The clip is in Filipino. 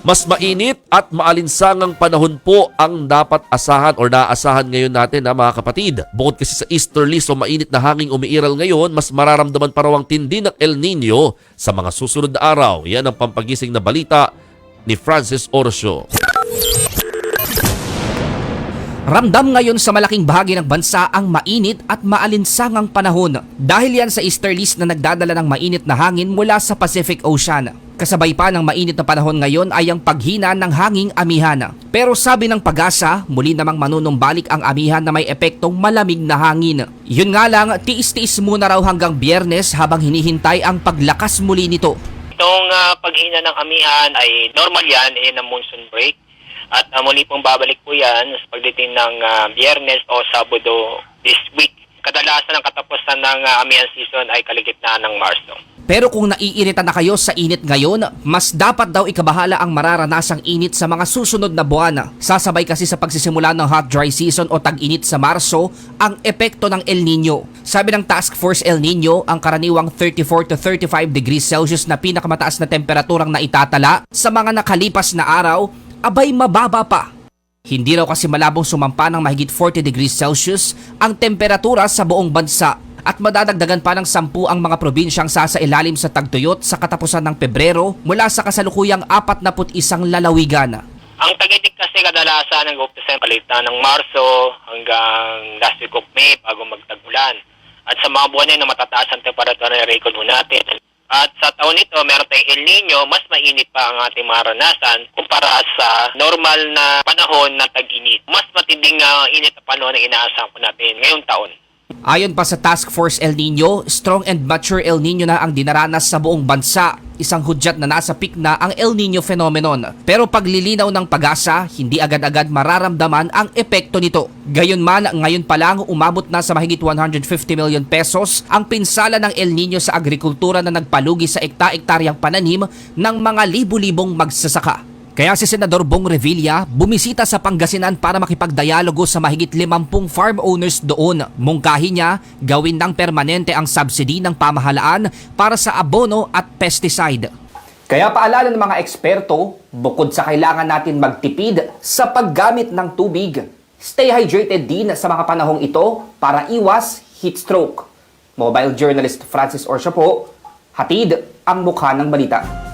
Mas mainit at maalinsangang panahon po ang dapat asahan or naaasahan ngayon natin na mga kapatid. Bukod kasi sa easterly so mainit na hanging umiiral ngayon, mas mararamdaman pa raw ang tindi ng El Nino sa mga susunod na araw. Yan ang pampagising na balita ni Francis Orso. Ramdam ngayon sa malaking bahagi ng bansa ang mainit at maalinsangang panahon dahil yan sa easterlies na nagdadala ng mainit na hangin mula sa Pacific Ocean. Kasabay pa ng mainit na panahon ngayon ay ang paghina ng hanging amihan. Pero sabi ng pag-asa, muli namang manunumbalik ang amihan na may epektong malamig na hangin. Yun nga lang, tiis-tiis muna raw hanggang biyernes habang hinihintay ang paglakas muli nito. Itong ah, paghina ng amihan ay normal yan in a monsoon break. At ah, muli pong babalik po yan sa pagdating ng ah, biyernes o sabado this week. Kadalasan ang katapusan ng ah, amihan season ay kaligitnaan ng Marso. Pero kung naiirita na kayo sa init ngayon, mas dapat daw ikabahala ang mararanasang init sa mga susunod na buwan. Sasabay kasi sa pagsisimula ng hot dry season o tag-init sa Marso ang epekto ng El Nino. Sabi ng Task Force El Nino, ang karaniwang 34 to 35 degrees Celsius na pinakamataas na temperaturang naitatala sa mga nakalipas na araw, abay mababa pa. Hindi raw kasi malabong sumampa ng mahigit 40 degrees Celsius ang temperatura sa buong bansa at madadagdagan pa ng 10 ang mga probinsyang sasailalim sa tagtuyot sa katapusan ng Pebrero mula sa kasalukuyang 41 lalawigan. Ang tagitik kasi kadalasan ng umpisa palitan ng Marso hanggang last week of May bago magtagulan. At sa mga buwan na na matataas ang temperatura na record ho natin. At sa taon nito, meron tayong El Nino, mas mainit pa ang ating maranasan kumpara sa normal na panahon na tag-init. Mas matinding uh, init na panahon ang inaasahan po natin ngayong taon. Ayon pa sa Task Force El Nino, strong and mature El Nino na ang dinaranas sa buong bansa. Isang hudyat na nasa peak na ang El Nino phenomenon. Pero paglilinaw ng pag-asa, hindi agad-agad mararamdaman ang epekto nito. Gayunman, ngayon pa lang umabot na sa mahigit 150 million pesos ang pinsala ng El Nino sa agrikultura na nagpalugi sa ekta-ektaryang pananim ng mga libu-libong magsasaka. Kaya si Senador Bong Revilla bumisita sa Pangasinan para makipagdialogo sa mahigit 50 farm owners doon. Mungkahi niya gawin ng permanente ang subsidy ng pamahalaan para sa abono at pesticide. Kaya paalala ng mga eksperto, bukod sa kailangan natin magtipid sa paggamit ng tubig, stay hydrated din sa mga panahong ito para iwas heat stroke. Mobile journalist Francis Orsha po, hatid ang mukha ng balita.